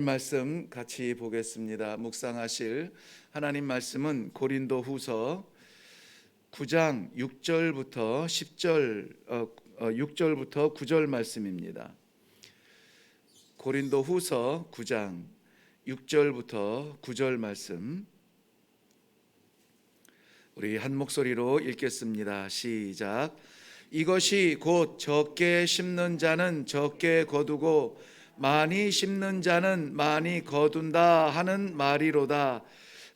말씀 같이 보겠습니다. 묵상하실 하나님 말씀은 고린도 후서 9장 6절부터 10절 어, 어, 6절부터 9절 말씀입니다. 고린도 후서 9장 6절부터 9절 말씀 우리 한 목소리로 읽겠습니다. 시작. 이것이 곧 적게 심는 자는 적게 거두고 많이 심는 자는 많이 거둔다 하는 말이로다.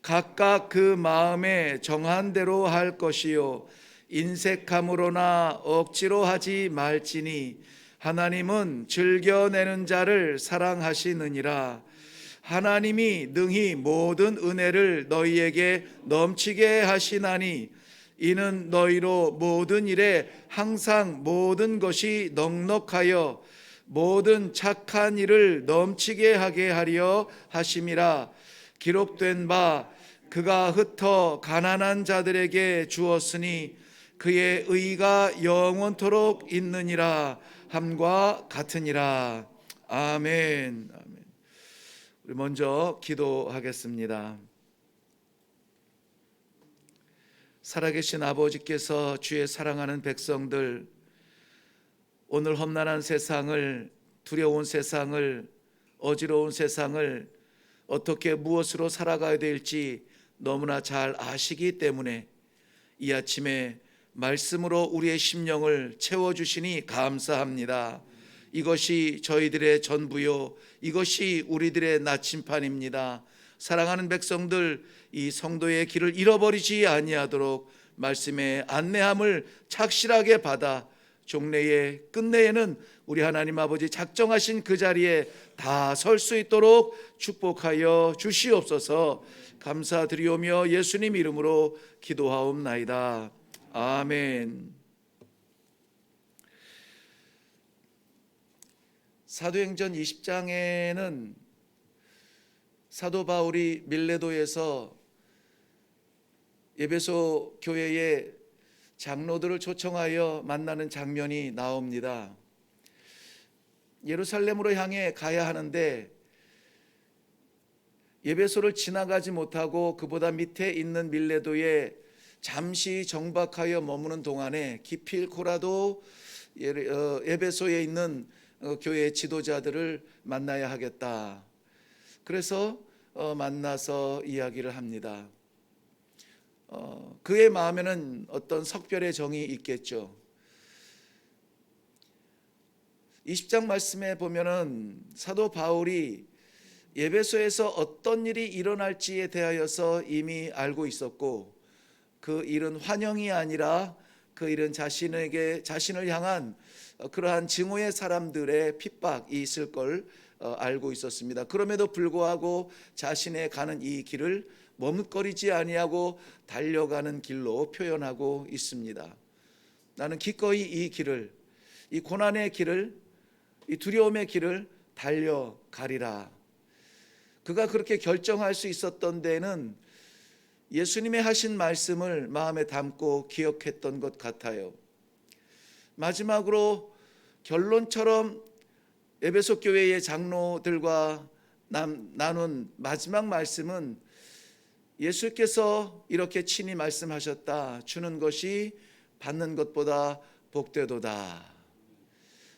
각각 그 마음에 정한 대로 할 것이요 인색함으로나 억지로 하지 말지니 하나님은 즐겨내는 자를 사랑하시느니라. 하나님이 능히 모든 은혜를 너희에게 넘치게 하시나니 이는 너희로 모든 일에 항상 모든 것이 넉넉하여 모든 착한 일을 넘치게 하게 하려 하심이라. 기록된 바 그가 흩어 가난한 자들에게 주었으니 그의 의가 영원토록 있느니라. 함과 같으니라. 아멘. 아멘. 우리 먼저 기도하겠습니다. 살아계신 아버지께서 주의 사랑하는 백성들 오늘 험난한 세상을 두려운 세상을 어지러운 세상을 어떻게 무엇으로 살아가야 될지 너무나 잘 아시기 때문에 이 아침에 말씀으로 우리의 심령을 채워 주시니 감사합니다. 이것이 저희들의 전부요. 이것이 우리들의 나침판입니다. 사랑하는 백성들 이 성도의 길을 잃어버리지 아니하도록 말씀의 안내함을 착실하게 받아 종래의 끝내에는 우리 하나님 아버지 작정하신 그 자리에 다 설 수 있도록 축복하여 주시옵소서 감사드리오며 예수님 이름으로 기도하옵나이다. 아멘. 사도행전 20장에는 사도 바울이 밀레도에서 예배소 교회의 장로들을 초청하여 만나는 장면이 나옵니다. 예루살렘으로 향해 가야 하는데 예배소를 지나가지 못하고 그보다 밑에 있는 밀레도에 잠시 정박하여 머무는 동안에 기필코라도 어, 예배소에 있는 어, 교회 지도자들을 만나야 하겠다. 그래서 어, 만나서 이야기를 합니다. 그의 마음에는 어떤 석별의 정이 있겠죠. 20장 말씀에 보면은 사도 바울이 예배소에서 어떤 일이 일어날지에 대하여서 이미 알고 있었고 그 일은 환영이 아니라 그 일은 자신에게 자신을 향한 그러한 증오의 사람들의 핍박이 있을 걸 어, 알고 있었습니다. 그럼에도 불구하고 자신의 가는 이 길을 머뭇거리지 아니하고 달려가는 길로 표현하고 있습니다. 나는 기꺼이 이 길을 이 고난의 길을 이 두려움의 길을 달려가리라. 그가 그렇게 결정할 수 있었던 데는 예수님의 하신 말씀을 마음에 담고 기억했던 것 같아요. 마지막으로 결론처럼 에베소 교회의 장로들과 나눈 마지막 말씀은 예수께서 이렇게 친히 말씀하셨다. 주는 것이 받는 것보다 복되도다.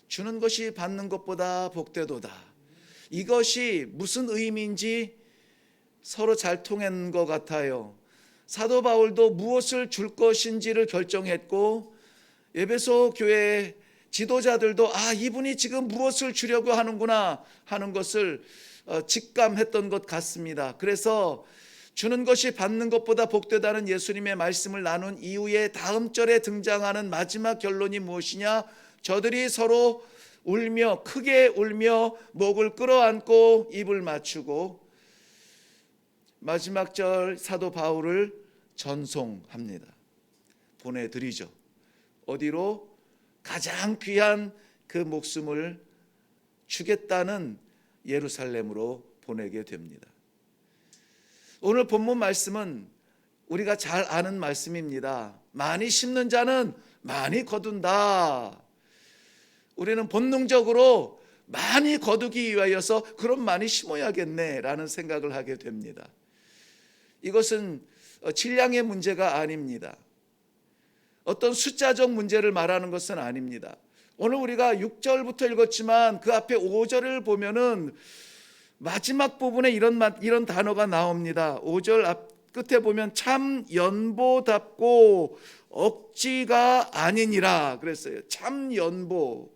주는 것이 받는 것보다 복되도다. 이것이 무슨 의미인지 서로 잘 통한 것 같아요. 사도 바울도 무엇을 줄 것인지를 결정했고 에베소 교회 지도자들도 아 이분이 지금 무엇을 주려고 하는구나 하는 것을 어, 직감했던 것 같습니다. 그래서 주는 것이 받는 것보다 복되다는 예수님의 말씀을 나눈 이후에 다음 절에 등장하는 마지막 결론이 무엇이냐? 저들이 서로 울며 크게 울며 목을 끌어안고 입을 맞추고 마지막 절 사도 바울을 전송합니다. 보내드리죠. 어디로 가장 귀한 그 목숨을 주겠다는 예루살렘으로 보내게 됩니다. 오늘 본문 말씀은 우리가 잘 아는 말씀입니다. 많이 심는 자는 많이 거둔다. 우리는 본능적으로 많이 거두기 위하여서 그럼 많이 심어야겠네라는 생각을 하게 됩니다. 이것은 어, 질량의 문제가 아닙니다. 어떤 숫자적 문제를 말하는 것은 아닙니다. 오늘 우리가 6절부터 읽었지만 그 앞에 5절을 보면은 마지막 부분에 이런 마- 이런 단어가 나옵니다. 5절 앞 끝에 보면 참 연보답고 억지가 아니니라 그랬어요. 참 연보.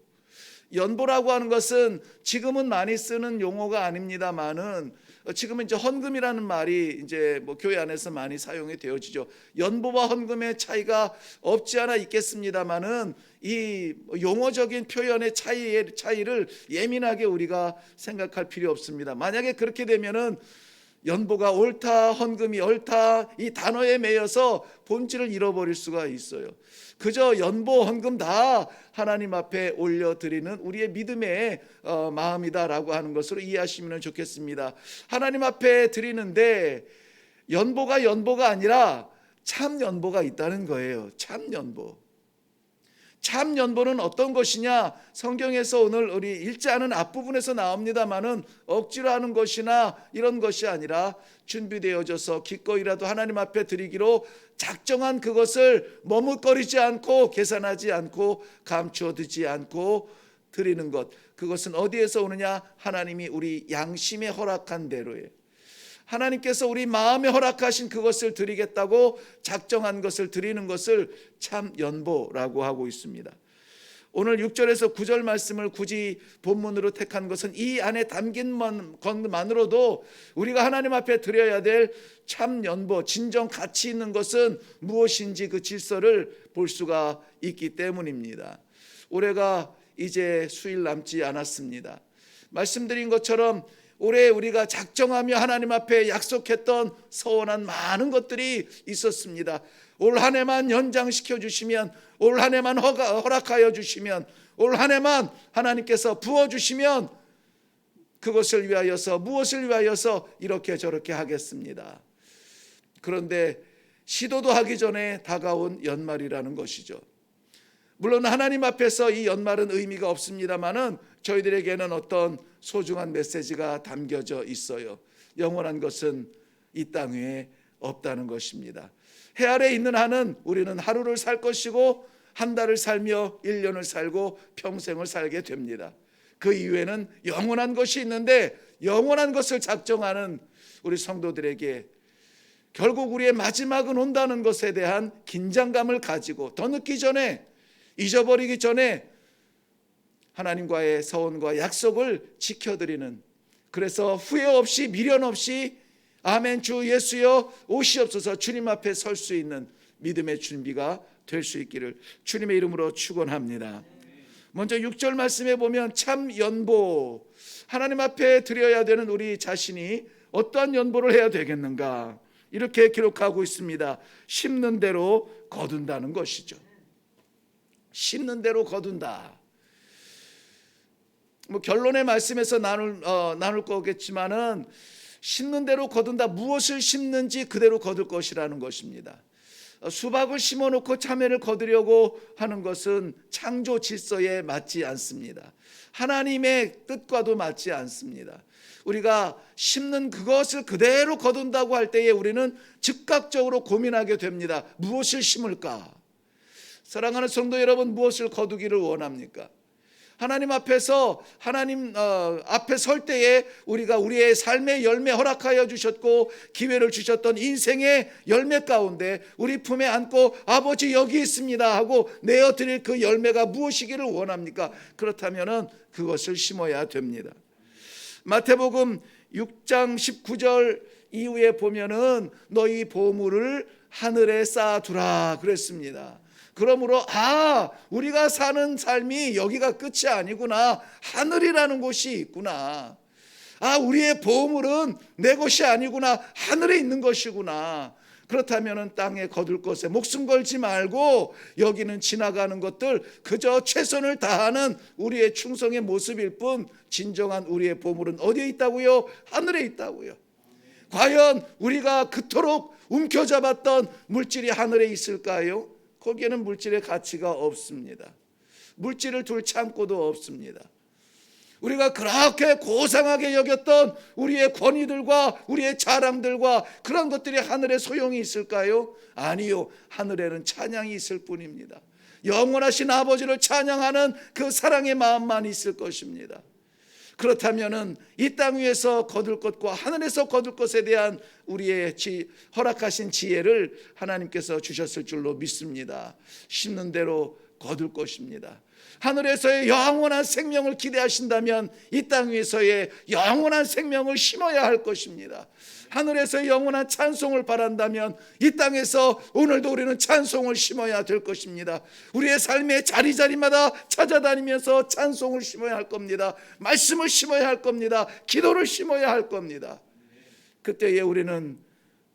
연보라고 하는 것은 지금은 많이 쓰는 용어가 아닙니다만은 지금은 이제 헌금이라는 말이 이제 뭐 교회 안에서 많이 사용이 되어지죠. 연보와 헌금의 차이가 없지 않아 있겠습니다만은 이 용어적인 표현의 차이의 차이를 예민하게 우리가 생각할 필요 없습니다. 만약에 그렇게 되면은 연보가 옳다, 헌금이 옳다 이 단어에 매여서 본질을 잃어버릴 수가 있어요. 그저 연보, 헌금 다 하나님 앞에 올려드리는 우리의 믿음의 어, 마음이다라고 하는 것으로 이해하시면 좋겠습니다. 하나님 앞에 드리는데 연보가 연보가 아니라 참 연보가 있다는 거예요. 참 연보. 참 연보는 어떤 것이냐? 성경에서 오늘 우리 읽지 않은 앞부분에서 나옵니다만은 억지로 하는 것이나 이런 것이 아니라 준비되어져서 기꺼이라도 하나님 앞에 드리기로 작정한 그것을 머뭇거리지 않고 계산하지 않고 감추어 두지 않고 드리는 것. 그것은 어디에서 오느냐? 하나님이 우리 양심에 허락한 대로예요. 하나님께서 우리 마음에 허락하신 그것을 드리겠다고 작정한 것을 드리는 것을 참 연보라고 하고 있습니다. 오늘 6절에서 9절 말씀을 굳이 본문으로 택한 것은 이 안에 담긴 것만으로도 우리가 하나님 앞에 드려야 될 참 연보, 진정 가치 있는 것은 무엇인지 그 질서를 볼 수가 있기 때문입니다. 올해가 이제 수일 남지 않았습니다. 말씀드린 것처럼 올해 우리가 작정하며 하나님 앞에 약속했던 서원한 많은 것들이 있었습니다. 올 한 해만 연장시켜 주시면, 올 한 해만 허락하여 주시면, 올 한 해만 하나님께서 부어 주시면 그것을 위하여서 무엇을 위하여서 이렇게 저렇게 하겠습니다. 그런데 시도도 하기 전에 다가온 연말이라는 것이죠. 물론 하나님 앞에서 이 연말은 의미가 없습니다만은 저희들에게는 어떤 소중한 메시지가 담겨져 있어요. 영원한 것은 이 땅 위에 없다는 것입니다. 해 아래 있는 한은 우리는 하루를 살 것이고 한 달을 살며 1년을 살고 평생을 살게 됩니다. 그 이후에는 영원한 것이 있는데 영원한 것을 작정하는 우리 성도들에게 결국 우리의 마지막은 온다는 것에 대한 긴장감을 가지고 더 늦기 전에 잊어버리기 전에 하나님과의 서원과 약속을 지켜드리는 그래서 후회 없이 미련 없이 아멘 주 예수여 오시옵소서 주님 앞에 설 수 있는 믿음의 준비가 될 수 있기를 주님의 이름으로 축원합니다. 먼저 6절 말씀에 보면 참 연보 하나님 앞에 드려야 되는 우리 자신이 어떠한 연보를 해야 되겠는가 이렇게 기록하고 있습니다. 심는 대로 거둔다는 것이죠. 심는 대로 거둔다. 뭐 결론의 말씀에서 나눌 어, 나눌 거겠지만은 심는 대로 거둔다. 무엇을 심는지 그대로 거둘 것이라는 것입니다. 어, 수박을 심어놓고 참외를 거두려고 하는 것은 창조 질서에 맞지 않습니다. 하나님의 뜻과도 맞지 않습니다. 우리가 심는 그것을 그대로 거둔다고 할 때에 우리는 즉각적으로 고민하게 됩니다. 무엇을 심을까? 사랑하는 성도 여러분, 무엇을 거두기를 원합니까? 하나님 앞에서 하나님 어, 앞에 설 때에 우리가 우리의 삶의 열매 허락하여 주셨고 기회를 주셨던 인생의 열매 가운데 우리 품에 안고 아버지 여기 있습니다 하고 내어 드릴 그 열매가 무엇이기를 원합니까? 그렇다면은 그것을 심어야 됩니다. 마태복음 6장 19절 이후에 보면은 너희 보물을 하늘에 쌓아두라 그랬습니다. 그러므로 아 우리가 사는 삶이 여기가 끝이 아니구나. 하늘이라는 곳이 있구나. 아 우리의 보물은 내 것이 아니구나. 하늘에 있는 것이구나. 그렇다면은 땅에 거둘 것에 목숨 걸지 말고 여기는 지나가는 것들 그저 최선을 다하는 우리의 충성의 모습일 뿐 진정한 우리의 보물은 어디에 있다고요? 하늘에 있다고요. 과연 우리가 그토록 움켜잡았던 물질이 하늘에 있을까요? 거기에는 물질의 가치가 없습니다. 물질을 둘 창고도 없습니다. 우리가 그렇게 고상하게 여겼던 우리의 권위들과 우리의 자랑들과 그런 것들이 하늘에 소용이 있을까요? 아니요. 하늘에는 찬양이 있을 뿐입니다. 영원하신 아버지를 찬양하는 그 사랑의 마음만 있을 것입니다. 그렇다면은 이 땅 위에서 거둘 것과 하늘에서 거둘 것에 대한 우리의 지, 허락하신 지혜를 하나님께서 주셨을 줄로 믿습니다. 심는 대로 거둘 것입니다. 하늘에서의 영원한 생명을 기대하신다면 이 땅 위에서의 영원한 생명을 심어야 할 것입니다. 하늘에서의 영원한 찬송을 바란다면 이 땅에서 오늘도 우리는 찬송을 심어야 될 것입니다. 우리의 삶의 자리자리마다 찾아다니면서 찬송을 심어야 할 겁니다. 말씀을 심어야 할 겁니다. 기도를 심어야 할 겁니다. 그때에 우리는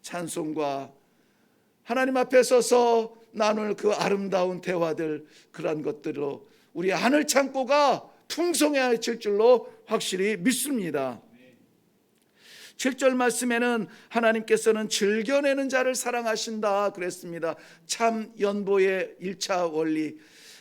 찬송과 하나님 앞에 서서 나눌 그 아름다운 대화들 그러한 것들로 우리 하늘 창고가 풍성해질 줄로 확실히 믿습니다. 7절 말씀에는 하나님께서는 즐겨내는 자를 사랑하신다 그랬습니다. 참 연보의 1차 원리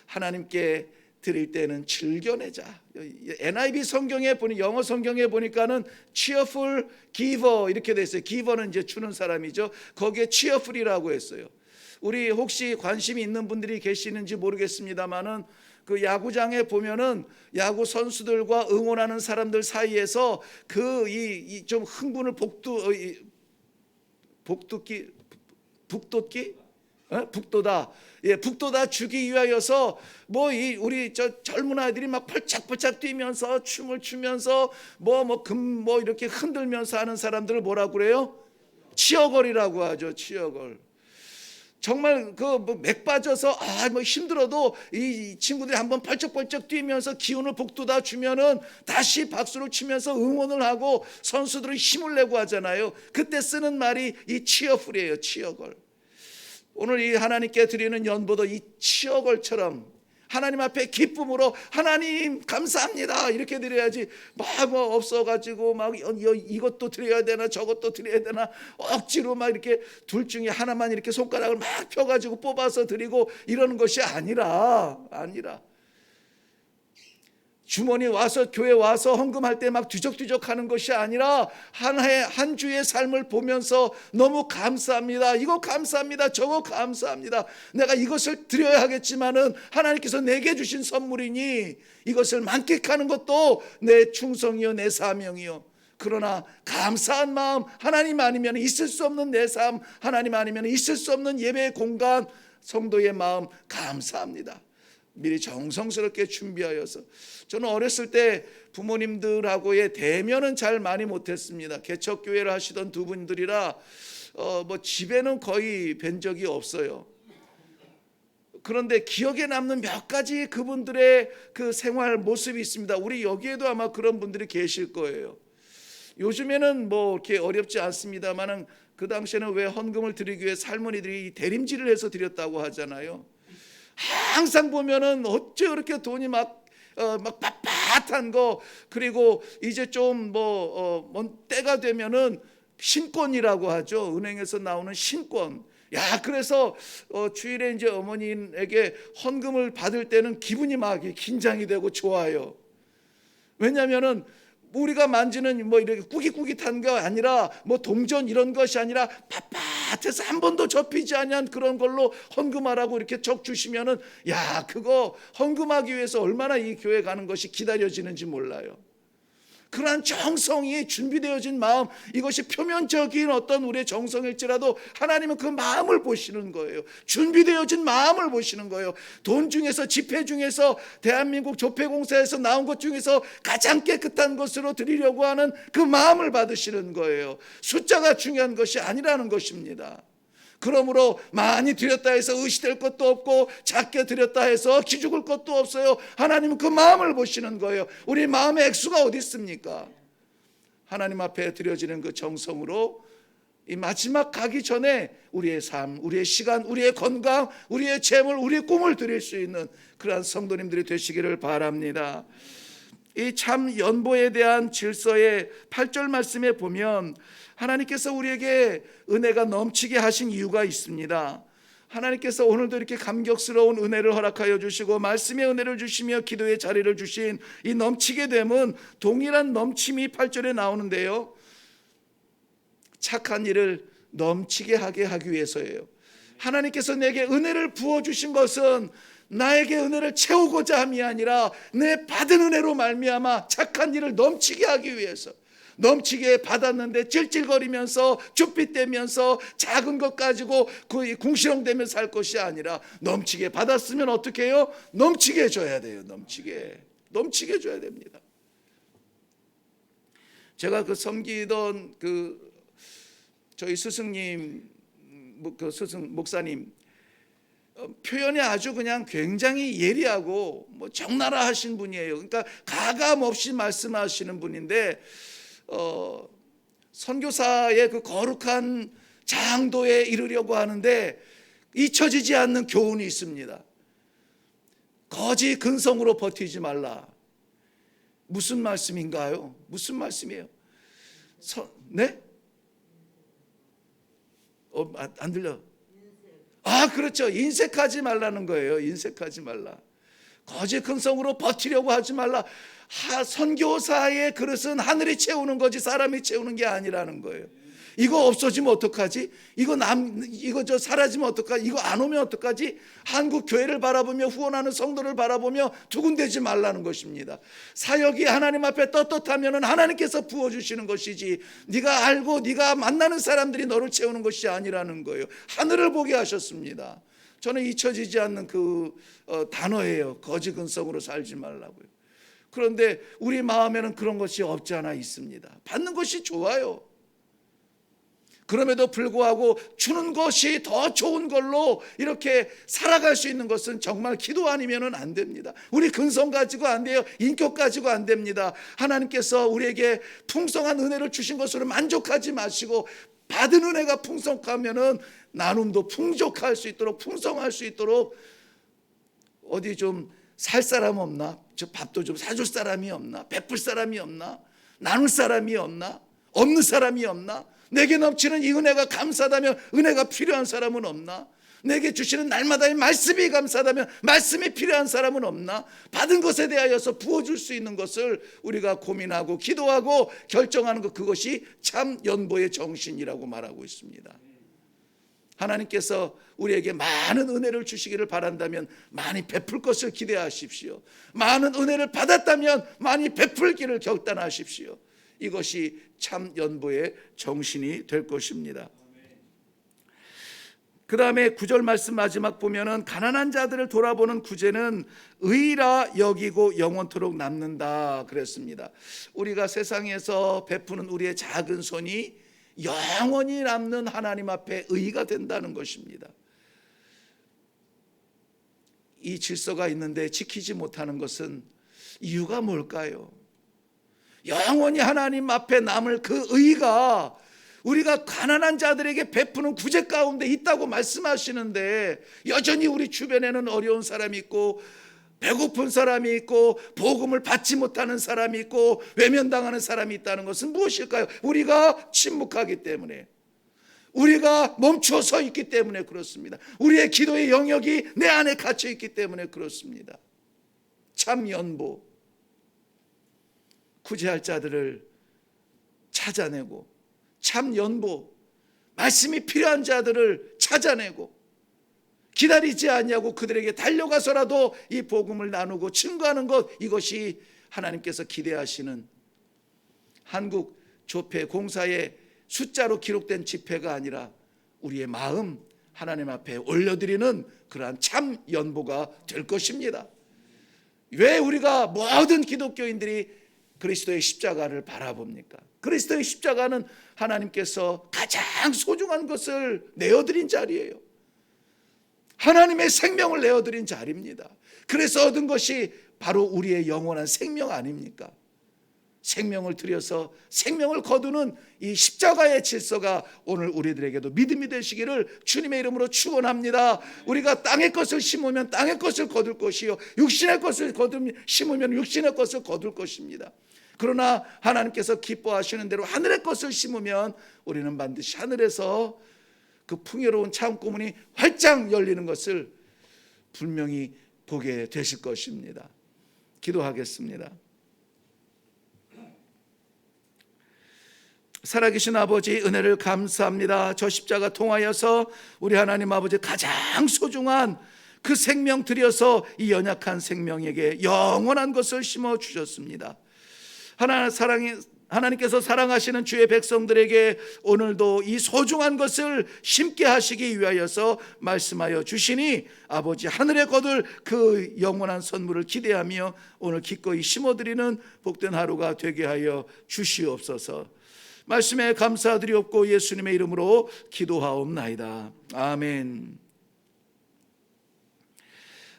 하나님께 드릴 때는 즐겨내자. NIV 성경에 보니 영어 성경에 보니까는 cheerful giver 이렇게 돼 있어요. giver는 이제 주는 사람이죠. 거기에 cheerful이라고 했어요. 우리 혹시 관심이 있는 분들이 계시는지 모르겠습니다만은 그 야구장에 보면은 야구 선수들과 응원하는 사람들 사이에서 그 이 좀 흥분을 복두 어, 이, 복돋기 북돋기 어? 북돋아 예 북돋아 주기 위하여서 뭐 이 우리 저 젊은 아이들이 막 펄짝펄짝 뛰면서 춤을 추면서 뭐 뭐 금뭐 이렇게 흔들면서 하는 사람들을 뭐라고 그래요? 치어걸이라고 하죠 치어걸. 정말 그맥 빠져서 아 뭐 힘들어도 이 친구들이 한번 펄쩍펄쩍 뛰면서 기운을 복돋아 주면은 다시 박수를 치면서 응원을 하고 선수들은 힘을 내고 하잖아요. 그때 쓰는 말이 이 치어풀이에요. 치어걸. 오늘 이 하나님께 드리는 연보도 이 치어걸처럼 하나님 앞에 기쁨으로 하나님 감사합니다. 이렇게 드려야지. 막 뭐 없어가지고 막 이것도 드려야 되나 저것도 드려야 되나 억지로 막 이렇게 둘 중에 하나만 이렇게 손가락을 막 펴가지고 뽑아서 드리고 이러는 것이 아니라 아니라 주머니 와서 교회 와서 헌금할 때 막 뒤적뒤적 하는 것이 아니라 한해 한 주의 삶을 보면서 너무 감사합니다. 이거 감사합니다. 저거 감사합니다. 내가 이것을 드려야 하겠지만은 하나님께서 내게 주신 선물이니 이것을 만끽하는 것도 내 충성이요 내 사명이요. 그러나 감사한 마음 하나님 아니면 있을 수 없는 내 삶 하나님 아니면 있을 수 없는 예배 공간 성도의 마음 감사합니다. 미리 정성스럽게 준비하여서 저는 어렸을 때 부모님들하고의 대면은 잘 많이 못했습니다. 개척교회를 하시던 두 분들이라 어, 뭐 집에는 거의 뵌 적이 없어요. 그런데 기억에 남는 몇 가지 그분들의 그 생활 모습이 있습니다. 우리 여기에도 아마 그런 분들이 계실 거예요. 요즘에는 뭐 이렇게 어렵지 않습니다만은 그 당시에는 왜 헌금을 드리기 위해 할머니들이 대림질을 해서 드렸다고 하잖아요. 항상 보면은 어째 그렇게 돈이 막, 어, 막 빳빳한 거, 그리고 이제 좀 뭐, 어, 먼 때가 되면은 신권이라고 하죠. 은행에서 나오는 신권. 야, 그래서 어, 주일에 이제 어머니에게 헌금을 받을 때는 기분이 막 긴장이 되고 좋아요. 왜냐면은 우리가 만지는 뭐 이렇게 꾸깃꾸깃한 거 아니라 뭐 동전 이런 것이 아니라 빳빳 해서 한 번도 접히지 않은 그런 걸로 헌금하라고 이렇게 적 주시면은 야 그거 헌금하기 위해서 얼마나 이 교회 가는 것이 기다려지는지 몰라요. 그러한 정성이 준비되어진 마음 이것이 표면적인 어떤 우리의 정성일지라도 하나님은 그 마음을 보시는 거예요. 준비되어진 마음을 보시는 거예요. 돈 중에서 집회 중에서 대한민국 조폐공사에서 나온 것 중에서 가장 깨끗한 것으로 드리려고 하는 그 마음을 받으시는 거예요. 숫자가 중요한 것이 아니라는 것입니다. 그러므로 많이 드렸다 해서 의시될 것도 없고 작게 드렸다 해서 기죽을 것도 없어요. 하나님은 그 마음을 보시는 거예요. 우리 마음의 액수가 어디 있습니까? 하나님 앞에 드려지는 그 정성으로 이 마지막 가기 전에 우리의 삶, 우리의 시간, 우리의 건강, 우리의 재물, 우리의 꿈을 드릴 수 있는 그러한 성도님들이 되시기를 바랍니다. 이 참 연보에 대한 질서의 8절 말씀에 보면 하나님께서 우리에게 은혜가 넘치게 하신 이유가 있습니다. 하나님께서 오늘도 이렇게 감격스러운 은혜를 허락하여 주시고 말씀의 은혜를 주시며 기도의 자리를 주신 이 넘치게 됨은 동일한 넘침이 8절에 나오는데요. 착한 일을 넘치게 하게 하기 위해서예요. 하나님께서 내게 은혜를 부어 주신 것은 나에게 은혜를 채우고자 함이 아니라 내 받은 은혜로 말미암아 착한 일을 넘치게 하기 위해서 넘치게 받았는데 찔찔거리면서 쭈삣대면서 작은 것 가지고 그 궁시렁대면서 살 것이 아니라 넘치게 받았으면 어떻게 해요? 넘치게 줘야 돼요. 넘치게 넘치게 줘야 됩니다. 제가 그 섬기던 그 저희 스승님 뭐그 스승 목사님 어, 표현이 아주 그냥 굉장히 예리하고 뭐 적나라 하신 분이에요. 그러니까 가감 없이 말씀하시는 분인데 어, 선교사의 그 거룩한 장도에 이르려고 하는데 잊혀지지 않는 교훈이 있습니다. 거지 근성으로 버티지 말라. 무슨 말씀인가요? 무슨 말씀이에요? 서, 네? 어, 안, 안 들려. 아, 그렇죠. 인색하지 말라는 거예요. 인색하지 말라. 거짓 근성으로 버티려고 하지 말라. 하, 선교사의 그릇은 하늘이 채우는 거지 사람이 채우는 게 아니라는 거예요. 이거 없어지면 어떡하지? 이거 남 이거 저 사라지면 어떡하지? 이거 안 오면 어떡하지? 한국 교회를 바라보며 후원하는 성도를 바라보며 두근대지 말라는 것입니다. 사역이 하나님 앞에 떳떳하면은 하나님께서 부어 주시는 것이지. 네가 알고 네가 만나는 사람들이 너를 채우는 것이 아니라는 거예요. 하늘을 보게 하셨습니다. 저는 잊혀지지 않는 그 어, 단어예요. 거짓 근성으로 살지 말라고요. 그런데 우리 마음에는 그런 것이 없지 않아 있습니다. 받는 것이 좋아요. 그럼에도 불구하고 주는 것이 더 좋은 걸로 이렇게 살아갈 수 있는 것은 정말 기도 아니면은 안 됩니다. 우리 근성 가지고 안 돼요. 인격 가지고 안 됩니다. 하나님께서 우리에게 풍성한 은혜를 주신 것으로 만족하지 마시고 받은 은혜가 풍성하면은 나눔도 풍족할 수 있도록 풍성할 수 있도록 어디 좀 살 사람 없나? 저 밥도 좀 사줄 사람이 없나? 베풀 사람이 없나? 나눌 사람이 없나? 없는 사람이 없나? 내게 넘치는 이 은혜가 감사하다면 은혜가 필요한 사람은 없나? 내게 주시는 날마다의 말씀이 감사하다면 말씀이 필요한 사람은 없나? 받은 것에 대하여서 부어줄 수 있는 것을 우리가 고민하고 기도하고 결정하는 것 그것이 참 연보의 정신이라고 말하고 있습니다. 하나님께서 우리에게 많은 은혜를 주시기를 바란다면 많이 베풀 것을 기대하십시오. 많은 은혜를 받았다면 많이 베풀기를 결단하십시오. 이것이 참 연보의 정신이 될 것입니다. 그 다음에 구절 말씀 마지막 보면은 가난한 자들을 돌아보는 구제는 의라 여기고 영원토록 남는다 그랬습니다. 우리가 세상에서 베푸는 우리의 작은 손이 영원히 남는 하나님 앞에 의가 된다는 것입니다. 이 질서가 있는데 지키지 못하는 것은 이유가 뭘까요? 영원히 하나님 앞에 남을 그 의가 우리가 가난한 자들에게 베푸는 구제 가운데 있다고 말씀하시는데 여전히 우리 주변에는 어려운 사람이 있고 배고픈 사람이 있고 복음을 받지 못하는 사람이 있고 외면당하는 사람이 있다는 것은 무엇일까요? 우리가 침묵하기 때문에 우리가 멈춰 서 있기 때문에 그렇습니다. 우리의 기도의 영역이 내 안에 갇혀 있기 때문에 그렇습니다. 참 연보 구제할 자들을 찾아내고 참 연보 말씀이 필요한 자들을 찾아내고 기다리지 않냐고 그들에게 달려가서라도 이 복음을 나누고 증거하는 것 이것이 하나님께서 기대하시는 한국 조폐 공사의 숫자로 기록된 집회가 아니라 우리의 마음 하나님 앞에 올려드리는 그러한 참 연보가 될 것입니다. 왜 우리가 모든 기독교인들이 그리스도의 십자가를 바라봅니까? 그리스도의 십자가는 하나님께서 가장 소중한 것을 내어드린 자리예요. 하나님의 생명을 내어드린 자리입니다. 그래서 얻은 것이 바로 우리의 영원한 생명 아닙니까? 생명을 들여서 생명을 거두는 이 십자가의 질서가 오늘 우리들에게도 믿음이 되시기를 주님의 이름으로 축원합니다. 우리가 땅의 것을 심으면 땅의 것을 거둘 것이요 육신의 것을 거두면 심으면 육신의 것을 거둘 것입니다. 그러나 하나님께서 기뻐하시는 대로 하늘의 것을 심으면 우리는 반드시 하늘에서 그 풍요로운 창고문이 활짝 열리는 것을 분명히 보게 되실 것입니다. 기도하겠습니다. 살아계신 아버지 은혜를 감사합니다. 저 십자가 통하여서 우리 하나님 아버지 가장 소중한 그 생명 들여서 이 연약한 생명에게 영원한 것을 심어 주셨습니다. 하나 사랑이 하나님께서 사랑하시는 주의 백성들에게 오늘도 이 소중한 것을 심게 하시기 위하여서 말씀하여 주시니 아버지 하늘에 거둘 그 영원한 선물을 기대하며 오늘 기꺼이 심어드리는 복된 하루가 되게 하여 주시옵소서. 말씀에 감사드리옵고 예수님의 이름으로 기도하옵나이다. 아멘.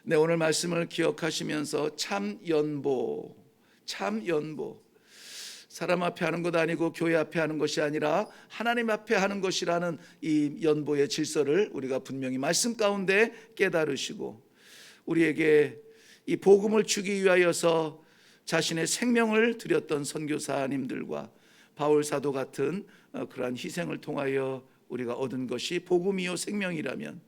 네, 오늘 말씀을 기억하시면서 참 연보, 참 연보. 사람 앞에 하는 것 아니고 교회 앞에 하는 것이 아니라 하나님 앞에 하는 것이라는 이 연보의 질서를 우리가 분명히 말씀 가운데 깨달으시고 우리에게 이 복음을 주기 위하여서 자신의 생명을 드렸던 선교사님들과 바울 사도 같은 어, 그러한 희생을 통하여 우리가 얻은 것이 복음이요 생명이라면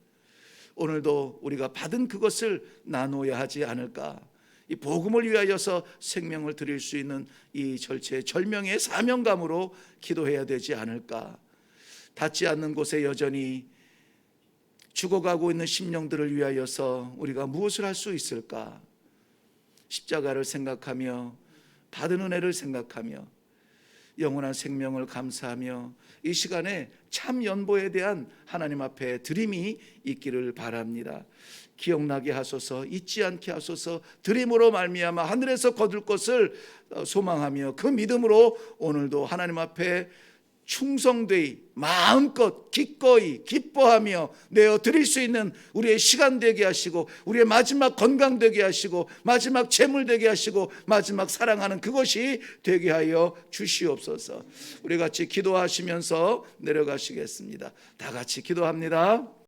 오늘도 우리가 받은 그것을 나눠야 하지 않을까? 이 복음을 위하여서 생명을 드릴 수 있는 이 절체 절명의 사명감으로 기도해야 되지 않을까? 닿지 않는 곳에 여전히 죽어가고 있는 심령들을 위하여서 우리가 무엇을 할 수 있을까? 십자가를 생각하며 받은 은혜를 생각하며 영원한 생명을 감사하며 이 시간에 참 연보에 대한 하나님 앞에 드림이 있기를 바랍니다. 기억나게 하소서 잊지 않게 하소서 드림으로 말미암아 하늘에서 거둘 것을 어, 소망하며 그 믿음으로 오늘도 하나님 앞에 충성되이 마음껏 기꺼이 기뻐하며 내어 드릴 수 있는 우리의 시간 되게 하시고 우리의 마지막 건강 되게 하시고 마지막 재물 되게 하시고 마지막 사랑하는 그것이 되게 하여 주시옵소서. 우리 같이 기도하시면서 내려가시겠습니다. 다 같이 기도합니다.